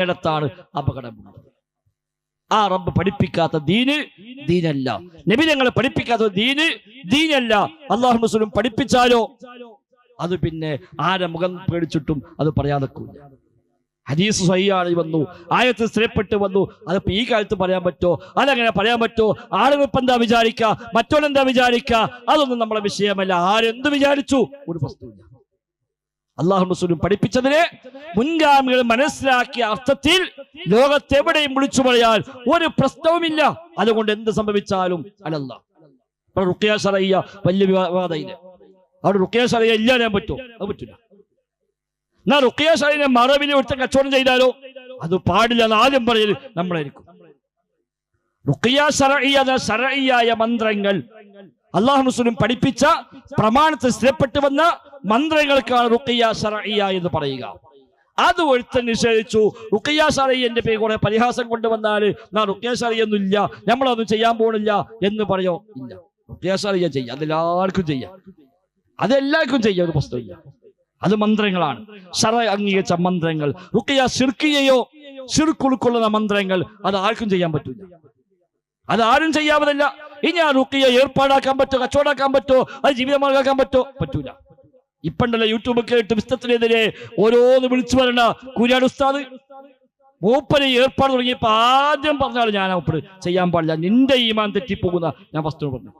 ഇടത്താണ് അപകടമുള്ളത്. ആ റബ്ബ് പഠിപ്പിക്കാത്ത ദീന് ദീനല്ല. നബി ഞങ്ങളെ പഠിപ്പിക്കാത്ത ദീന് ദീനല്ല. അള്ളാഹു മുസ്ലിം പഠിപ്പിച്ചാലോ? അത് പിന്നെ ആരെ മുഖം പേടിച്ചിട്ടും അത് പറയാതെ ഹദീസ് സഹിയാണ് വന്നു. ആയത്ത് സ്ഥിരപ്പെട്ട് വന്നു. അതിപ്പോ ഈ കാലത്ത് പറയാൻ പറ്റോ? അതങ്ങനെ പറയാൻ പറ്റോ? ആളുകൾ ഇപ്പൊ എന്താ വിചാരിക്ക? മറ്റോനെന്താ വിചാരിക്ക? അതൊന്നും നമ്മളെ വിഷയമല്ല. ആരെന്ത് വിചാരിച്ചു? ഒരു പ്രശ്നമില്ല അള്ളാഹു റസൂലും പഠിപ്പിച്ചതിനെ മുൻഗാമികൾ മനസ്സിലാക്കിയ അർത്ഥത്തിൽ ലോകത്തെവിടെയും വിളിച്ചു പറയാൻ ഒരു പ്രശ്നവുമില്ല. അതുകൊണ്ട് എന്ത് സംഭവിച്ചാലും അലല്ല. റുക്കിയ ഷറയ്യ വലിയ വിവാദയിൽ അവിടെ റുക്കിയ ഷറയ്യ ഇല്ല ഞാൻ പറ്റുമോ? അത് പറ്റില്ല. എന്നാ റുക്കിയ ഷറയിനെ മറവിനെ ഒരുത്ത കച്ചവടം ചെയ്താലോ? അത് പാടില്ല എന്ന് ആദ്യം പറയൽ നമ്മളായിരിക്കും. മന്ത്രങ്ങൾ അള്ളാഹു മുസ്ലിം പഠിപ്പിച്ച പ്രമാണത്തിൽ സ്ഥിരപ്പെട്ടു വന്ന മന്ത്രങ്ങൾക്കാണ് റുക്കിയ എന്ന് പറയുക. അത് ഒരുത്തൻ നിഷേധിച്ചു. റുക്കിയ ഷറയ്യന്റെ പേര് കുറെ പരിഹാസം കൊണ്ടുവന്നാൽ നാ റുക്കിയ ഷറയ്യൊന്നും നമ്മളൊന്നും ചെയ്യാൻ പോണില്ല എന്ന് പറയോ? ഇല്ല. റുക്കിയ ഷറയ്യ ചെയ്യാം. അതെല്ലാവർക്കും ചെയ്യാം. അതെല്ലാവർക്കും ചെയ്യാം. ഒരു പ്രശ്നമില്ല അത് മന്ത്രങ്ങളാണ്. ഷറ അംഗീകരിച്ച മന്ത്രങ്ങൾ. റുക്കിയ ശിർക്കിയയോ ശിർക്കുൾക്കൊള്ളുന്ന മന്ത്രങ്ങൾ. അത് ആർക്കും ചെയ്യാൻ പറ്റില്ല അത് ആരും ചെയ്യാവതല്ല ഇനി ആ റുക്കിയെ ഏർപ്പാടാക്കാൻ പറ്റോ കച്ചവടാക്കാൻ പറ്റോ അത് ജീവിതമാർഗാക്കാൻ പറ്റോ? പറ്റൂല. ഇപ്പണ്ടല്ലോ യൂട്യൂബ് കേട്ട് വിസ്തത്തിനെതിരെ ഓരോന്ന് വിളിച്ചു വരണ കുര്യാട് ഉസ്താദ്. മൂപ്പര് ഏർപ്പാട് തുടങ്ങിയപ്പോ ആദ്യം പറഞ്ഞാൽ ഞാൻ അപ്പോൾ ചെയ്യാൻ പാടില്ല. നിന്റെ ഈമാൻ തെറ്റിപ്പോകുന്ന ഞാൻ വസ്തു പറഞ്ഞു.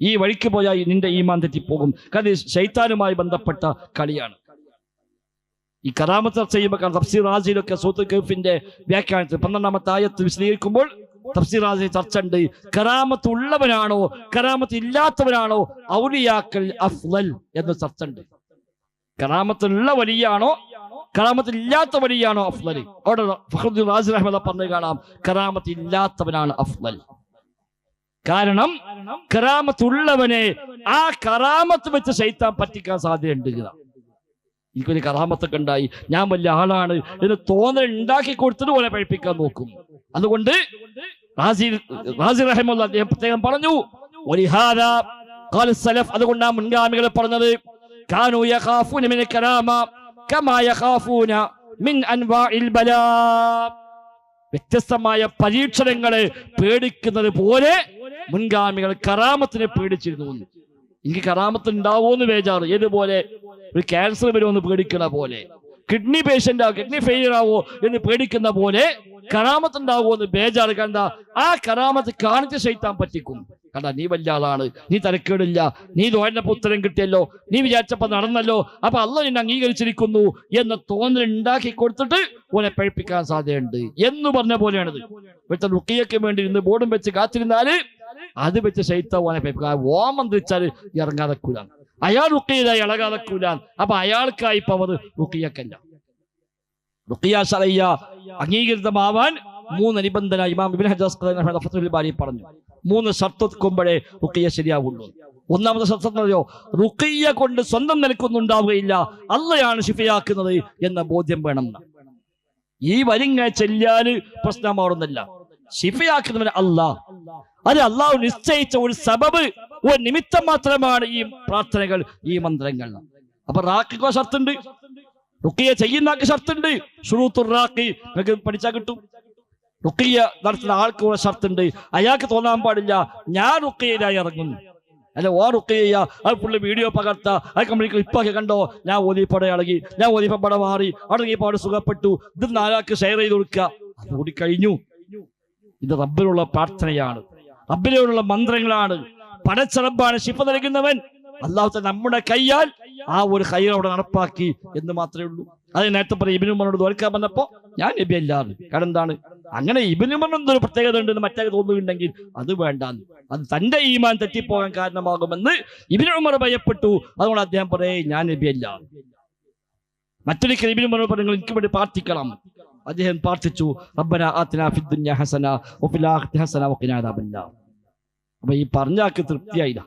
ഈ വഴിക്ക് പോയാൽ നിന്റെ ഈമാൻ തെറ്റിപ്പോകും. കാരണം ശൈത്താനുമായി ബന്ധപ്പെട്ട കളിയാണ്. ഈ കറാമത്ത് ചെയ്യുമ്പോൾ തഫ്സീർ റാസിയിലൊക്കെ സൂത്ത് കെഫിന്റെ വ്യാഖ്യാനത്തിൽ പന്ത്രണ്ടാമത്തെ ആയത്ത് വിശദീകരിക്കുമ്പോൾ തഫ്സീർ റാസി ചർച്ച ഉണ്ട് കറാമത്ത് ഉള്ളവനാണോ കറാമത്ത് ഇല്ലാത്തവനാണോ ഔലിയാക്കൽ അഫ്ലൽ എന്ന് ചർച്ച ഉണ്ട് കറാമത്തുള്ള വലിയാണോ? കറാമത്ത് ഇല്ലാത്ത വലിയാണോ? അഫ്ലൽ അവിടെ ഫഖറുദ്ദീൻ റാസി അഹമ്മദ പറഞ്ഞു കാണാം. കറാമത്ത് ഇല്ലാത്തവനാണ് അഫ്ലൽ കാരണം കറാമത്തുള്ളവനെ ആ കറാമത്ത് വെച്ച് ശൈത്താൻ പറ്റിക്കാൻ സാധ്യതയുണ്ട്. എനിക്കൊരു കറാമത്തൊക്കെ ഉണ്ടായി. ഞാൻ വലിയ ആളാണ്. എന്ന് തോന്നൽ ഉണ്ടാക്കി കൊടുത്തിട്ട് പോലെ പഴിപ്പിക്കാൻ നോക്കും. അതുകൊണ്ട് അദ്ദേഹം പ്രത്യേകം പറഞ്ഞു "വലിഹാദ ഖാല സലഫ് അതുകൊണ്ട് ആ മുൻഗാമികൾ പറഞ്ഞത് വ്യത്യസ്തമായ പരീക്ഷണങ്ങളെ പേടിക്കുന്നത് പോലെ മുൻഗാമികൾ കറാമത്തിനെ പേടിച്ചിരുന്നു. എനിക്ക് കറാമത്ത് ഉണ്ടാവുമെന്ന് ബേജാറ്. ഏതുപോലെ? ഒരു ക്യാൻസർ വരുമെന്ന് പേടിക്കണ പോലെ. കിഡ്നി പേഷ്യന്റ് ആവും കിഡ്നി ഫെയിലിയർ ആവോ എന്ന് പേടിക്കുന്ന പോലെ കറാമത്ത് ഉണ്ടാവുമോ എന്ന് ബേജാറ് കണ്ട ആ കറാമത്ത് കാണിച്ച് ശൈത്താൻ പറ്റിക്കും. കണ്ട നീ വലിയ ആളാണ് നീ തരക്കേടില്ല നീ തോന്നപ്പോ ഉത്തരം കിട്ടിയല്ലോ നീ വിചാരിച്ചപ്പോ നടന്നല്ലോ അപ്പൊ അല്ല നിന്നെ അംഗീകരിച്ചിരിക്കുന്നു എന്ന തോന്നൽ ഉണ്ടാക്കി കൊടുത്തിട്ട് ഓനെ പഴിപ്പിക്കാൻ സാധ്യതയുണ്ട് എന്ന് പറഞ്ഞ പോലെയാണിത്. വെച്ച റുക്കിയൊക്കെ വേണ്ടി ഇരുന്ന് ബോർഡും വെച്ച് കാത്തിരുന്നാൽ അത് വെച്ച് ശൈത്ത ഓനെ പഴിപ്പിക്കാൻ ഓമന്ത്രിച്ചാൽ ഇറങ്ങാതെ കൂലാൻ അയാൾ റുക്കിയതായി ഇളകാതെ കൂലാൻ. അപ്പൊ അയാൾക്കായി പവർ റുക്കിയക്കല്ല റുക്കിയ സറയ്യ അംഗീകൃതമാവാൻ മൂന്ന് നിബന്ധന ഇമാം അസ്ഖലാനി ഫത്ഹുൽ ബാരി പറഞ്ഞു. മൂന്ന് ഷർത്തുക്കുമ്പോഴേ റുക്കിയ ശരിയാവുള്ളൂ. ഒന്നാമത്തെ എന്നറിയോ റുക്കിയ കൊണ്ട് സ്വന്തം നിലക്കൊന്നും ഉണ്ടാവുകയില്ല അള്ളയാണ് ശിഫയാക്കുന്നത് എന്ന ബോധ്യം വേണം. ഈ വരിങ്ങ ചെല്ലാന് പ്രശ്നമാറുന്നില്ല ശിഫയാക്കുന്നവൻ അല്ല അത് അള്ളാഹു നിശ്ചയിച്ച ഒരു സബബ് ഒരു നിമിത്തം മാത്രമാണ് ഈ പ്രാർത്ഥനകൾ ഈ മന്ത്രങ്ങൾ. അപ്പൊ റാക്കിക്കോ ഷർത്തുണ്ട്. റുക്കിയ ചെയ്യുന്നാക്ക് ഷർത്തുണ്ട്. ഷുറൂത്തുർ റാക്കി നിങ്ങൾക്ക് പഠിച്ചാൽ കിട്ടും. റുക്കിയ നടത്തുന്ന ആൾക്ക് കൂടെ ഷർത്തുണ്ട്. അയാൾക്ക് തോന്നാൻ പാടില്ല ഞാൻ റുക്കിയയിലായി ഇറങ്ങുന്നു. അല്ല ഓ റുക്കിയ അത് പുള്ളി വീഡിയോ പകർത്ത അത് കമ്പനിക്ക് ഇപ്പൊക്കെ കണ്ടോ? ഞാൻ ഓലിപ്പട ഇളകി ഞാൻ ഓലിപ്പട മാറി അടങ്ങിയപ്പോൾ അവിടെ സുഖപ്പെട്ടു. ഇത് നാലാൾക്ക് ഷെയർ ചെയ്ത് കൊടുക്കുക? കൂടി കഴിഞ്ഞു. ഇത് റബ്ബിലുള്ള പ്രാർത്ഥനയാണ്. റബ്ബിനോടുള്ള മന്ത്രങ്ങളാണ്. പടച്ചറബാണ് ശിഫ നൽകുന്നവൻ. അള്ളാഹു നമ്മുടെ കയ്യാൽ ആ ഒരു കൈ അവിടെ നടപ്പാക്കി എന്ന് മാത്രമേ ഉള്ളൂ. അത് നേരത്തെ പറയും ഇബിനുമറിനോട് തോൽക്കാൻ പറഞ്ഞപ്പോ ഞാൻ നബി അല്ലാതെ കാരണം എന്താണ്? അങ്ങനെ ഇബിനുമൻ ഒരു പ്രത്യേകത ഉണ്ടെന്ന് മറ്റേ തോന്നുന്നുണ്ടെങ്കിൽ അത് വേണ്ടാന്ന്. അത് തന്റെ ഈമാൻ തെറ്റിപ്പോകാൻ കാരണമാകുമെന്ന് ഇബിനുമർ ഭയപ്പെട്ടു. അതുകൊണ്ട് അദ്ദേഹം പറയേ ഞാൻ നബി അല്ലാതെ മറ്റൊരിക്കൽ ഇബിനുമർ പറഞ്ഞു എനിക്ക് വേണ്ടി പ്രാർത്ഥിക്കണം. അദ്ദേഹം പ്രാർത്ഥിച്ചു റബ്ബന ആതിനാ ഫിദ്ദുന്യ ഹസന വഫിൽ ആഖിറതി ഹസന വഖിനാ അദാബന്നാർ. അപ്പൊ ഈ പറഞ്ഞാക്ക് തൃപ്തിയായില്ല.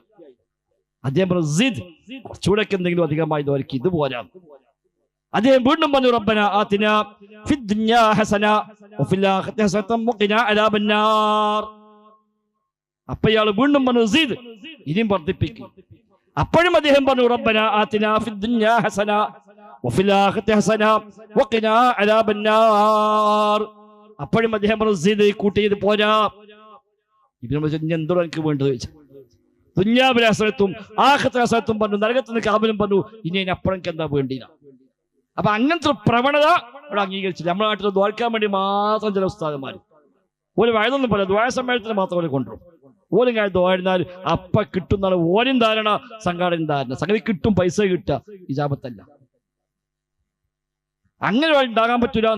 അദ്ദേഹം പറഞ്ഞു സിദ് കുറച്ചുകൂടെ എന്തെങ്കിലും അധികമായി അവർക്ക് ഇത് പോരാ അദ്ദേഹം വീണ്ടും പറഞ്ഞു റബ്ബന ആതിനാ ഫിദ് ദുനിയ ഹസന വഫിൽ ആഖിറതി ഹസന വഖിനാ അദാബന്നാർ. അപ്പൊ ഇയാൾ വീണ്ടും പറഞ്ഞു സിദ് ഇനിയും വർദ്ധിപ്പിക്കും. അപ്പോഴും അദ്ദേഹം പറഞ്ഞു റബ്ബന ആതിനാ ഫിദ് ദുനിയ ഹസന വഫിൽ ആഖിറതി ഹസന വഖിനാ അദാബന്നാർ. അപ്പോഴും അദ്ദേഹം പറഞ്ഞു കൂട്ടി കൂട്ടിയത് പോരാ. മസ്ഊദ് ഇനി എന്തോ എനിക്ക് വേണ്ടത് ചോദിച്ചു? ദുന്യാബിലെ അസലത്തും ആഖത്തെ അസലത്തും പറഞ്ഞു നരകത്തിന് കാബിലും പറഞ്ഞു ഇനി അതിനപ്പുറം എനിക്ക് എന്താ വേണ്ടിയില്ല അപ്പൊ അങ്ങനത്തെ ഒരു പ്രവണത ഇവിടെ അംഗീകരിച്ചില്ല. നമ്മുടെ നാട്ടിൽ ദ്വാരക്കാൻ വേണ്ടി മാത്രം ചില ഉസ്താദന്മാർ ഒരു വയതൊന്നും പോലെ ദ്വായ സമ്മേളനത്തിന് മാത്രം ഓര് കൊണ്ടുവരും. ഓരും കാര്യം ദ്വാരുന്നാൽ അപ്പ കിട്ടുന്നാണ് ഓരും ധാരണ സംഘാടന ധാരണ. സംഗതി കിട്ടും പൈസ കിട്ടുക ഇജാബത്തല്ല. അങ്ങനെ ഉണ്ടാകാൻ പറ്റൂല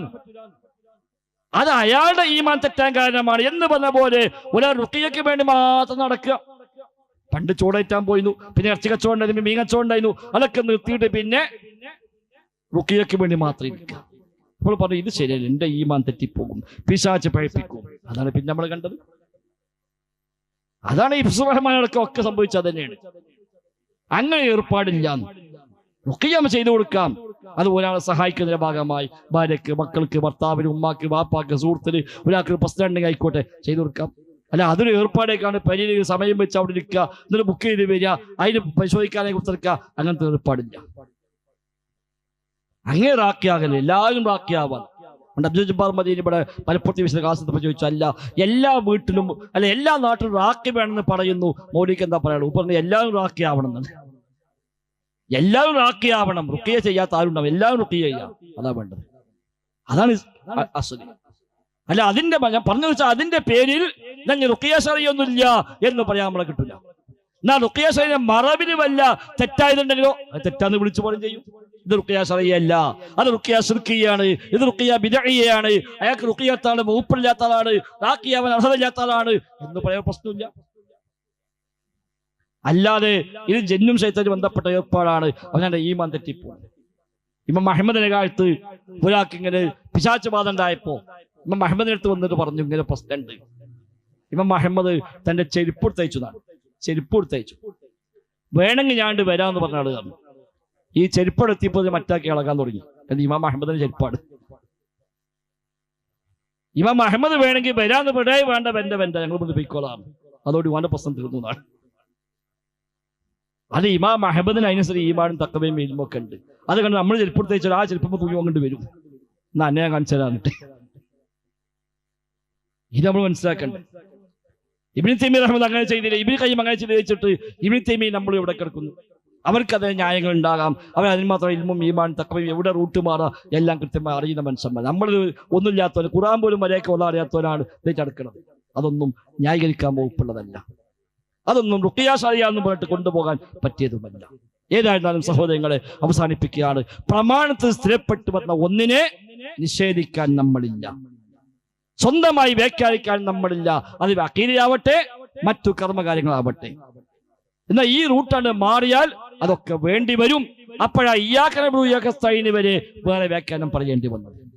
അത് അയാളുടെ ഈമാൻ തെറ്റാൻ കാരണമാണ് എന്ന് പറഞ്ഞ പോലെ ഒരാൾ റുക്കിയക്ക് വേണ്ടി മാത്രം നടക്കുക. പണ്ട് ചൂടേറ്റാൻ പോയിരുന്നു പിന്നെ ഇറച്ചി കച്ചവടം മീൻ കച്ചവടം അതൊക്കെ നിർത്തിയിട്ട് പിന്നെ റുക്കിയക്ക് വേണ്ടി മാത്രം ഇരിക്കുക. അപ്പോൾ പറഞ്ഞു ഇത് ശരിയല്ല എന്റെ ഈമാൻ തെറ്റിപ്പോകും പിശാച്ച് പഴപ്പിക്കും. അതാണ് പിന്നെ നമ്മൾ കണ്ടത്. അതാണ് ഈ ഫുസുറഹ്മാനൊക്കെ ഒക്കെ സംഭവിച്ചത് തന്നെയാണ്. അങ്ങനെ ഏർപ്പാടില്ല റുക്കിയാമ ചെയ്തു കൊടുക്കാം. അത് ഒരാളെ സഹായിക്കുന്നതിന്റെ ഭാഗമായി ഭാര്യക്ക് മക്കൾക്ക് ഭർത്താവിന് ഉമ്മാക്ക് വാപ്പാക്ക് സുഹൃത്തിന് ഒരാൾക്ക് ഉണ്ടെങ്കിൽ ആയിക്കോട്ടെ ചെയ്തു കൊടുക്കാം. അല്ല അതൊരു ഏർപ്പാടേക്കാണ്. പരിധി സമയം വെച്ച് അവിടെ ഇരിക്കുക എന്നിട്ട് ബുക്ക് ചെയ്ത് വരിക അതിന് പരിശോധിക്കാനായി കൊടുത്തിരിക്കുക അങ്ങനത്തെ ഏർപ്പാടില്ല. അങ്ങനെ റാക്കിയാകല്ലേ എല്ലാവരും റാക്കിയാവാൻ അബ്ദുൽ ജബ്ബാർ മദീൻ ഇവിടെ മലപ്പുറത്തെ വിശുദ്ധ കാസത്ത് ചോദിച്ചു അല്ല എല്ലാ വീട്ടിലും അല്ല എല്ലാ നാട്ടിലും റാക്കി വേണമെന്ന് പറയുന്നു. മോഡിക്ക് എന്താ പറയുള്ളൂ പറഞ്ഞു എല്ലാവരും റാക്കി ആവണം എന്ന് എല്ലാവരും റാക്കിയാവണം റുക്കിയ ചെയ്യാത്ത ആരുണ്ടാവും? എല്ലാവരും റുക്കിയ ചെയ്യാം. അതാ വേണ്ടത്. അതാണ് ഇസ്- അ- അസ്വലി അല്ല അതിന്റെ ഞാൻ പറഞ്ഞു വെച്ചാൽ അതിന്റെ പേരിൽ ഞങ്ങൾ റുക്കിയ ശറിയൊന്നുമില്ല എന്ന് പറയാൻ നമ്മളെ കിട്ടില്ല എന്നാ റുക്കിയ ശറിയെ മറവിന് വല്ല തെറ്റായതുണ്ടെങ്കിലോ തെറ്റാന്ന് വിളിച്ചു പോലും ചെയ്യും. ഇത് റുക്കിയ ശറിയല്ല അത് റുക്കിയ സുർക്കിയാണ്. ഇത് റുക്കിയ ബിദഇയാണ്. അയാൾക്ക് റുക്കിയത്താണ് മൂപ്പില്ലാത്ത ആളാണ് റാക്കിയാവൻ അർഹതയില്ലാത്ത ആളാണ് എന്ന് പറയാൻ പ്രശ്നമില്ല. അല്ലാതെ ഇത് ജന്നും ശൈത്താനും ബന്ധപ്പെട്ട ഏർപ്പാടാണ്. അവനെ ഈമാൻ തെറ്റിപ്പോകുന്നത് ഇമ്മ മഹമ്മദിന്റെ കാലത്ത് ഒരാൾക്ക് ഇങ്ങനെ പിശാച്ച് ബാധ ഉണ്ടായപ്പോ ഇമ്മ മഹമ്മദിന്റെ അടുത്ത് വന്നിട്ട് പറഞ്ഞു ഇങ്ങനെ പ്രശ്നമുണ്ട്. ഇമ്മ മഹമ്മദ് തന്റെ ചെരുപ്പ് എടുത്തയച്ചു എന്നാണ്. ചെരുപ്പ് എടുത്തയച്ചു വേണമെങ്കിൽ ഞാണ്ട് വരാമെന്ന് പറഞ്ഞ ആൾ കാരണം ഈ ചെരുപ്പ് എത്തിയപ്പോൾ മറ്റാക്കി ഇളകാൻ തുടങ്ങി. എന്ന് ഇമാം അഹമ്മദിന്റെ ചെരുപ്പാട് ഇമാം അഹമ്മദ് വേണമെങ്കിൽ വരാന്ന് വിടേ വേണ്ട വെന്റെ വെന്റെ ഞങ്ങൾ ബന്ധിപ്പിക്കോളാം അതോട് ഇവാന്റെ പ്രശ്നം തീർന്നു എന്നാണ്. അത് ഇമാം അഹമ്മദിന് അതിനനുസരിച്ച് ഈമാനും തക്കവയും വീഴും ഉണ്ട്. അത് കണ്ട് നമ്മൾ ചെരുപ്പ് എടുത്തയച്ചാൽ ആ ചെരുപ്പ് തൂങ്ങി കൊണ്ട് വരും. എന്നാ അന്നെ ഞാൻ കാണിച്ചു തരാന്നിട്ട് ഇത് നമ്മൾ മനസ്സിലാക്കണ്ട ഇബിനി തൈമി റഹ്മദ് അങ്ങനെ ചെയ്തില്ല? ഇബിനി കൈ അങ്ങനെ ചെയ്ത് വെച്ചിട്ട് തൈമി നമ്മൾ ഇവിടെ കിടക്കുന്നു. അവർക്ക് അതേ ന്യായങ്ങൾ ഉണ്ടാകാം. അവർ അതിന് മാത്രം ഇൽമും ഈമാൻ തക്കവയും എവിടെ റൂട്ട് മാറാ? എല്ലാം കൃത്യമായി അറിയുന്ന മനുഷ്യന്മാർ. നമ്മൾ ഒന്നുമില്ലാത്തവർ ഖുറാൻ പോലും വരെയൊക്കെ ഒന്നും അറിയാത്തവരാണ് ഇത് അതൊന്നും ന്യായീകരിക്കാൻ വകുപ്പുള്ളതല്ല. അതൊന്നും റുക്കിയാശാലിയാന്ന് പറഞ്ഞിട്ട് കൊണ്ടുപോകാൻ പറ്റിയതുമല്ല. ഏതായിരുന്നാലും സഹോദരങ്ങളെ അവസാനിപ്പിക്കുകയാണ്. പ്രമാണത്തിൽ സ്ഥിരപ്പെട്ടു വന്ന ഒന്നിനെ നിഷേധിക്കാൻ നമ്മളില്ല. സ്വന്തമായി വ്യാഖ്യാനിക്കാൻ നമ്മളില്ല. അത് അക്കീരയാവട്ടെ മറ്റു കർമ്മകാര്യങ്ങളാവട്ടെ. എന്നാൽ ഈ റൂട്ടാണ് മാറിയാൽ അതൊക്കെ വേണ്ടി വരും. അപ്പോഴാ ഇയാക്കനബുയാക്കസ്തൈന് വരെ വേറെ വ്യാഖ്യാനം പറയേണ്ടി വന്നത്.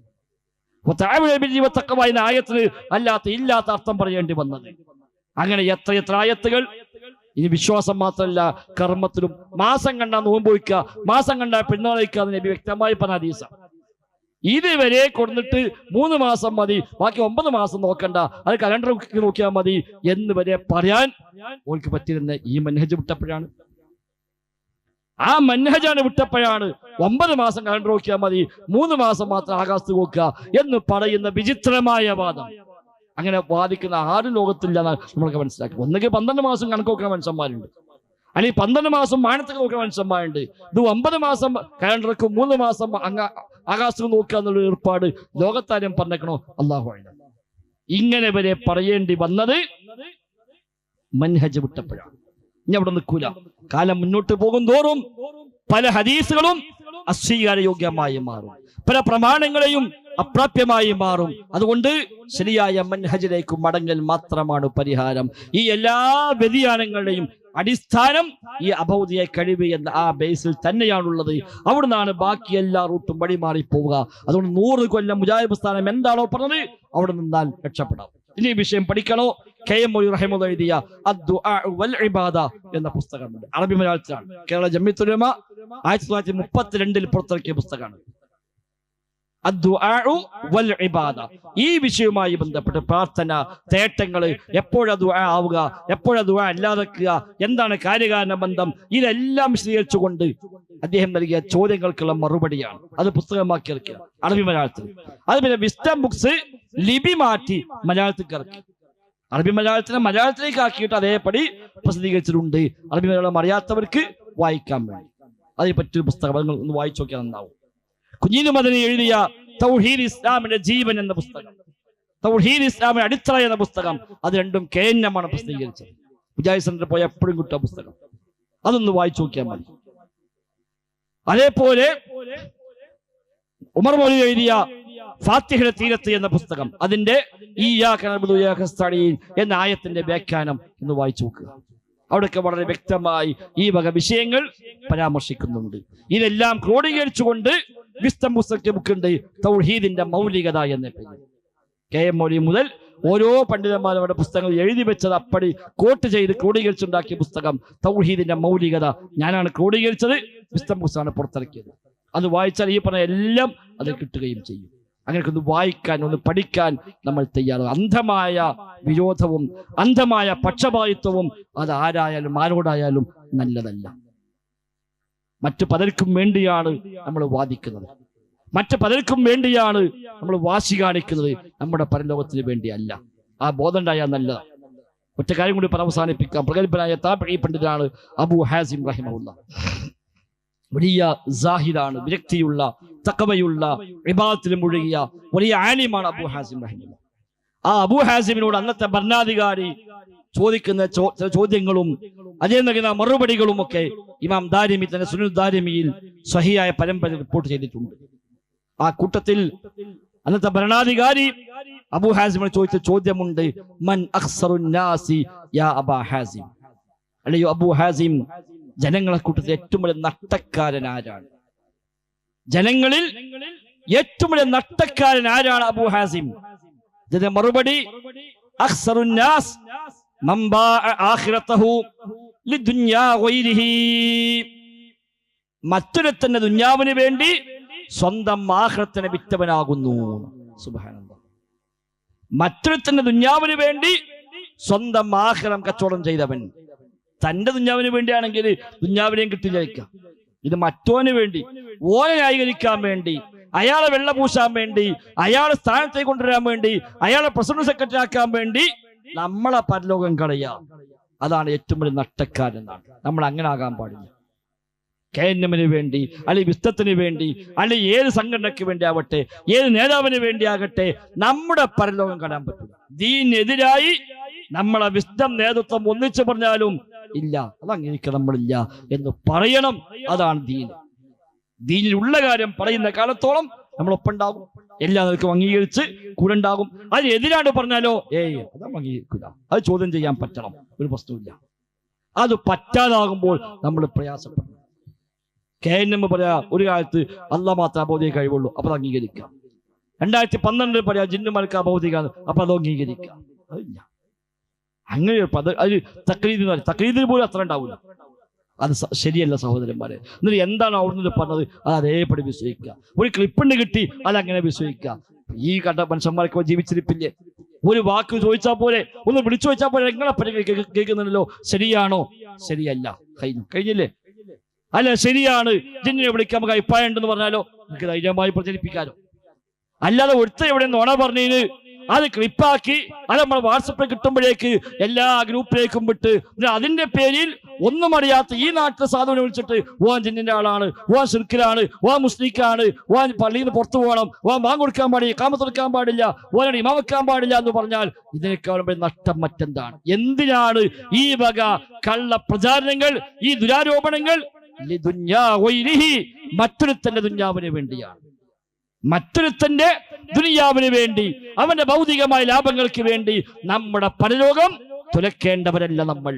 ജീവത്തക്കമായ ആയത്തിന് അല്ലാത്ത ഇല്ലാത്ത അർത്ഥം പറയേണ്ടി വന്നത്. അങ്ങനെ എത്ര എത്ര ആയത്തുകൾ? ഇനി വിശ്വാസം മാത്രമല്ല കർമ്മത്തിലും മാസം കണ്ട നോമ്പ് വയ്ക്കുക മാസം കണ്ട പെണ്ണാളിക്കുക നബി വ്യക്തമായി പറഞ്ഞ ഹദീസ. ഇതുവരെ കൊടുത്തിട്ട് മൂന്ന് മാസം മതി ബാക്കി ഒമ്പത് മാസം നോക്കണ്ട അത് കലണ്ടർ നോക്കിയാൽ മതി എന്ന് വരെ പറയാൻ ഓൾക്ക് പറ്റിയിരുന്ന ഈ മനഹജ് വിട്ടപ്പോഴാണ്. ആ മൻഹജാണ് വിട്ടപ്പോഴാണ് ഒമ്പത് മാസം കലണ്ടർ നോക്കിയാൽ മതി മൂന്ന് മാസം മാത്രം ആകാശത്ത് നോക്കുക എന്ന് പറയുന്ന വിചിത്രമായ വാദം. അങ്ങനെ വാദിക്കുന്ന ആരും ലോകത്തില്ലെന്ന് നമ്മളൊക്കെ മനസ്സിലാക്കി. ഒന്നുകിൽ പന്ത്രണ്ട് മാസം കണക്ക് നോക്കുന്ന മനുഷ്യന്മാരുണ്ട് അല്ലെങ്കിൽ പന്ത്രണ്ട് മാസം മാനത്തിൽ നോക്കുന്ന മനുഷ്യന്മാരുണ്ട് ഇത് ഒമ്പത് മാസം കലണ്ടർക്ക് മൂന്ന് മാസം അങ്ങ ആകാശത്ത് നോക്കുക എന്നുള്ള ഏർപ്പാട് ലോകത്താരും പറഞ്ഞേക്കണോ? അള്ളാഹു ഇങ്ങനെ വരെ പറയേണ്ടി വന്നത് മൻഹജ് വിട്ടപ്പോഴാണ് ഇനി അവിടെ നിൽക്കൂല. കാലം മുന്നോട്ട് പോകും തോറും പല ഹദീസുകളും അസ്വീകാരയോഗ്യമായി മാറും. പല പ്രമാണങ്ങളെയും അപ്രാപ്യമായി മാറും. അതുകൊണ്ട് ശരിയായ മൻഹജിലേക്ക് മടങ്ങൽ മാത്രമാണ് പരിഹാരം. ഈ എല്ലാ വ്യതിയാനങ്ങളുടെയും അടിസ്ഥാനം ഈ അഭൗതിയെ കഴിവ് എന്ന ആ ബേസിൽ തന്നെയാണുള്ളത്. അവിടുന്നാണ് ബാക്കി എല്ലാ റൂട്ടും വഴിമാറി പോവുക അതുകൊണ്ട് നൂറ് കൊല്ലം മുജാഹിബ് സ്ഥാനം എന്താണോ പറഞ്ഞത് അവിടെ നിന്നാൽ രക്ഷപ്പെടാം. ഇനി വിഷയം പഠിക്കണോ? കെ എം മൊഴി റഹിമുദ് എഴുതിയ ഇബാദ എന്ന പുസ്തകമുണ്ട്. അറബി മലയാളത്തിലാണ്. കേരള ജമ്മിത്തുലമ ആയിരത്തി തൊള്ളായിരത്തി മുപ്പത്തിരണ്ടിൽ പുറത്തിറക്കിയ പുസ്തകമാണ്. വൽ ഇബാദ ഈ വിഷയവുമായി ബന്ധപ്പെട്ട് പ്രാർത്ഥന തേട്ടങ്ങൾ എപ്പോഴത് ആവുക എപ്പോഴത് അല്ലാതെക്കുക എന്താണ് കാര്യകാരണ ബന്ധം ഇതെല്ലാം വിശദീകരിച്ചുകൊണ്ട് അദ്ദേഹം നൽകിയ ചോദ്യങ്ങൾക്കുള്ള മറുപടിയാണ്. അത് പുസ്തകമാക്കി ഇറക്കുക. അറബി മലയാളത്തിൽ. അത് പിന്നെ വിസ്റ്റം ബുക്സ് ലിപി മാറ്റി മലയാളത്തിൽ ഇറക്കി അറബി മലയാളത്തിനെ മലയാളത്തിലേക്ക് ആക്കിയിട്ട് അതേപടി പ്രസിദ്ധീകരിച്ചിട്ടുണ്ട്. അറബി മലയാളം അറിയാത്തവർക്ക് വായിക്കാൻ വേണ്ടി. അതിനെ പറ്റിയൊരു പുസ്തകം നിങ്ങൾ ഒന്ന് വായിച്ചു നോക്കിയാൽ നന്നാവും. കുഞ്ഞിനു മദനി എഴുതിയ തൗഹീദ് ഇസ്ലാമിന്റെ ജീവൻ എന്ന പുസ്തകം. തൗഹീദ് ഇസ്ലാമിന്റെ അടിത്തറ എന്ന പുസ്തകം. അത് രണ്ടും കെ എൻ എം ആണ് പ്രസിദ്ധീകരിച്ചത്. മുജാഹിദ് സെന്റർ പോയ എപ്പോഴും കിട്ടുക പുസ്തകം. അതൊന്ന് വായിച്ചു നോക്കിയാൽ മതി. അതേപോലെ ഉമർ മൗലി എഴുതിയ ഫാത്തിഹയുടെ തീരത്ത് എന്ന പുസ്തകം. അതിന്റെ ഈ എന്ന ആയത്തിന്റെ വ്യാഖ്യാനം എന്ന് വായിച്ചു നോക്കുക അവിടെയൊക്കെ വളരെ വ്യക്തമായി ഈ വക വിഷയങ്ങൾ പരാമർശിക്കുന്നുണ്ട്. ഇതെല്ലാം ക്രോഡീകരിച്ചുകൊണ്ട് പുസ്തകത്തെ തൗഹീദിന്റെ മൗലികത എന്ന പേര് കെ എം മൗലി മുതൽ ഓരോ പണ്ഡിതന്മാരും പുസ്തകങ്ങൾ എഴുതി വെച്ചത് അപ്പടി കോട്ട് ചെയ്ത് ക്രോഡീകരിച്ചുണ്ടാക്കിയ പുസ്തകം തൗഹീദിന്റെ മൗലികത. ഞാനാണ് ക്രോഡീകരിച്ചത് വിസ്തമുസ്താണ് പുറത്തിറക്കിയത്. അത് വായിച്ചാൽ ഈ പറഞ്ഞ എല്ലാം അത് കിട്ടുകയും ചെയ്യും. അങ്ങനെ ഒന്ന് വായിക്കാൻ ഒന്ന് പഠിക്കാൻ നമ്മൾ തയ്യാറാണ്. അന്ധമായ വിരോധവും അന്ധമായ പക്ഷപാതിത്വവും അത് ആരായാലും ആരോടായാലും നല്ലതല്ല. മറ്റു പലർക്കും വേണ്ടിയാണ് നമ്മൾ വാദിക്കുന്നത്. മറ്റു പലർക്കും വേണ്ടിയാണ് നമ്മൾ വാശി കാണിക്കുന്നത്. നമ്മുടെ പരലോകത്തിന് വേണ്ടിയല്ല. ആ ബോധം ഉണ്ടായാൽ നല്ലതാണ് ഒറ്റ കാര്യം കൂടി പറഞ്ഞ് അവസാനിപ്പിക്കാം. പ്രഗത്ഭനായ താപഴി പണ്ഡിതനാണ് അബു ഹാസിം റഹിമുള്ള വലിയ സാഹിദാണ് വിരക്തിയുള്ള തക്കവയുള്ള വിഭാഗത്തിൽ മുഴുകിയ വലിയ ആലിമാണ് അബു ഹാസിം റഹിമുള്ള ആ അബു ഹാസിമിനോട് അന്നത്തെ ഭരണാധികാരി ചോദിക്കുന്ന ചില ചോദ്യങ്ങളും അതേ നൽകുന്ന മറുപടികളും ഒക്കെ ഇമാം ദാരിമി തന്നെ സുനിൽ ദാരിമിയിൽ സഹിയായ പരമ്പര റിപ്പോർട്ട് ചെയ്തിട്ടുണ്ട്. ആ കൂട്ടത്തിൽ അന്നത്തെ ഭരണാധികാരി അബു ഹാസിമിനെ ചോദിച്ച ചോദ്യമുണ്ട് മൻ നാസി യാ അബാ ഹാസിം? അല്ലയോ അബു ഹാസിം ജനങ്ങളെ കൂട്ടത്തിൽ ഏറ്റവും വലിയ നട്ടക്കാരൻ ആരാണ്? ജനങ്ങളിൽ ഏറ്റവും വലിയ നട്ടക്കാരൻ ആരാണ് അബു ഹാസിം? ഇതിന്റെ മറുപടി മറ്റൊരുത്തന്റെ ദുന്യാവിന് വേണ്ടി സ്വന്തം ആഹ്റത്തിനെ വിറ്റവനാകുന്നു. സുബ്ഹാനല്ലാഹ് മറ്റൊരുത്തന്റെ ദുന്യാവിന് വേണ്ടി സ്വന്തം ആഹ്റം കച്ചവടം ചെയ്തവൻ. തന്റെ ദുഞ്ഞാവിന് വേണ്ടിയാണെങ്കിൽ ദുഞ്ഞാവിനെയും കിട്ടില്ല ഇത് മറ്റോന് വേണ്ടി ഓനെ ന്യായീകരിക്കാൻ വേണ്ടി അയാളെ വെള്ള പൂശാൻ വേണ്ടി അയാളെ സ്ഥാനത്തേക്ക് കൊണ്ടുവരാൻ വേണ്ടി അയാളെ പ്രസിഡന്റ് സെക്രട്ടറി ആക്കാൻ വേണ്ടി നമ്മളെ പരലോകം കളയാ അതാണ് ഏറ്റവും വലിയ നഷ്ടക്കാരെന്നാണ് നമ്മൾ അങ്ങനെ ആകാൻ പാടില്ല. കെ എൻ എമ്മിന് വേണ്ടി അല്ലെ വിസ്തത്തിന് വേണ്ടി അല്ലെ ഏത് സംഘടനയ്ക്ക് വേണ്ടി ആവട്ടെ ഏത് നേതാവിന് വേണ്ടി ആകട്ടെ നമ്മുടെ പരലോകം കാണാൻ പറ്റില്ല. ദീനെതിരായി നമ്മളെ വിസ്തം നേതൃത്വം ഒന്നിച്ചു പറഞ്ഞാലും ഇല്ല. അതങ്ങനെയൊക്കെ നമ്മളില്ല എന്ന് പറയണം. അതാണ് ദീൻ. ദീനിലുള്ള കാര്യം പറയുന്ന കാലത്തോളം നമ്മളൊപ്പുണ്ടാകും എല്ലാ നിലക്കും അംഗീകരിച്ച് കൂടെ ഉണ്ടാകും എതിരാണ്ട് പറഞ്ഞാലോ? ഏയ് അത് അംഗീകരിക്കില്ല അത് ചോദ്യം ചെയ്യാൻ പറ്റണം. ഒരു പ്രശ്നമില്ല അത് പറ്റാതാകുമ്പോൾ നമ്മൾ പ്രയാസപ്പെടും കെ എൻ എം പറയാ ഒരു കാലത്ത് അല്ല മാത്രം അബോധിക കഴിവുള്ളൂ അപ്പൊ അത് അംഗീകരിക്കാം. രണ്ടായിരത്തി പന്ത്രണ്ടിൽ പറയാ ജിന്നുമാർക്ക് അബോധികാണ് അപ്പൊ അത് അംഗീകരിക്കാം. അതില്ല. അങ്ങനെ അത് തക്രീദ് എന്ന് തക്രീദിന് പോലും അത്ര ഉണ്ടാവില്ല അത് ശരിയല്ല സഹോദരന്മാരെ. എന്നിട്ട് എന്താണ് അവിടുന്ന് പറഞ്ഞത്? അത് അതേപടി വിശ്വസിക്കുക. ഒരു ക്ലിപ്പിണ്ട് കിട്ടി അങ്ങനെ വിശ്വസിക്കുക. ഈ കണ്ട മനുഷ്യന്മാർക്ക് ജീവിച്ചിരിപ്പില്ലേ? ഒരു വാക്ക് ചോദിച്ചാൽ പോലെ ഒന്ന് വിളിച്ചു ചോദിച്ചാൽ പോലെ പറ്റി കേൾക്കുന്നുണ്ടല്ലോ. ശരിയാണോ? ശരിയല്ല. കഴിഞ്ഞു. കഴിഞ്ഞില്ലേ? അല്ല ശരിയാണ്. ജിന്നിനെ വിളിക്കാൻ നമുക്ക് അഭിപ്രായം ഉണ്ടെന്ന് പറഞ്ഞാലോ? നമുക്ക് ധൈര്യമായി പ്രചരിപ്പിക്കാലോ. അല്ലാതെ ഒരുത്ത എവിടെ നോണ പറഞ്ഞതിന് അത് ക്ലിപ്പാക്കി അത് നമ്മൾ വാട്സപ്പിൽ കിട്ടുമ്പോഴേക്ക് എല്ലാ ഗ്രൂപ്പിലേക്കും വിട്ട് അതിന്റെ പേരിൽ ഒന്നും അറിയാത്ത ഈ നാട്ടിലെ സാധുവിനെ വിളിച്ചിട്ട് വാൻ ജിന്നിന്റെ ആളാണ് വാൻ ശിർക്കിലാണ് വാൻ മുസ്ലിക്കാണ് വാൻ പള്ളിയിൽ നിന്ന് പുറത്തു പോകണം വാൻ ബാങ്ക് കൊടുക്കാൻ പാടില്ല കാമത്തെടുക്കാൻ പാടില്ല വാനോട് ഇമാവെക്കാൻ പാടില്ല എന്ന് പറഞ്ഞാൽ ഇതിനേക്കാളും നഷ്ടം മറ്റെന്താണ്? എന്തിനാണ് ഈ വക കള്ള പ്രചാരണങ്ങൾ ഈ ദുരാരോപണങ്ങൾ. മറ്റൊരുത്തന്റെ ദുഞ്ഞാവിന് വേണ്ടിയാണ്. മറ്റൊരുത്തന്റെ ദുനിയാവിന് വേണ്ടി അവന്റെ ഭൗതികമായ ലാഭങ്ങൾക്ക് വേണ്ടി നമ്മുടെ പരലോകം തുലക്കേണ്ടവരല്ല നമ്മൾ.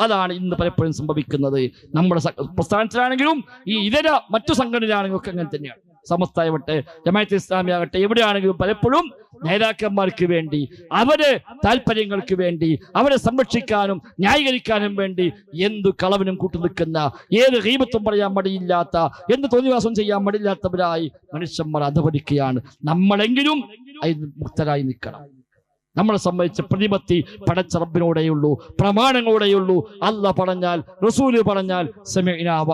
അതാണ് ഇന്ന് പലപ്പോഴും സംഭവിക്കുന്നത്. നമ്മുടെ പ്രസ്ഥാനത്തിലാണെങ്കിലും ഈ ഇതര മറ്റു സംഘടനയാണെങ്കിലും ഒക്കെ അങ്ങനെ തന്നെയാണ്. സമസ്തായവട്ടെ ജമാഅത്ത് ഇസ്ലാമി ആകട്ടെ എവിടെയാണെങ്കിലും പലപ്പോഴും നേതാക്കന്മാർക്ക് വേണ്ടി അവരെ താല്പര്യങ്ങൾക്ക് വേണ്ടി അവരെ സംരക്ഷിക്കാനും ന്യായീകരിക്കാനും വേണ്ടി എന്തു കളവിനും കൂട്ടു നിൽക്കുന്ന ഏത് ഹീമത്വം പറയാൻ മടിയില്ലാത്ത എന്ത് തോന്നിവാസം ചെയ്യാൻ മടിയില്ലാത്തവരായി മനുഷ്യന്മാർ അധപതിക്കുകയാണ്. നമ്മളെങ്കിലും മുക്തരായി നിൽക്കണം. നമ്മളെ സംബന്ധിച്ച് പ്രതിപത്തി പടച്ച റബ്ബിനോടെയുള്ളൂ പ്രമാണങ്ങളോടെയുള്ളൂ. അല്ല പറഞ്ഞാൽ റസൂൽ പറഞ്ഞാൽ വ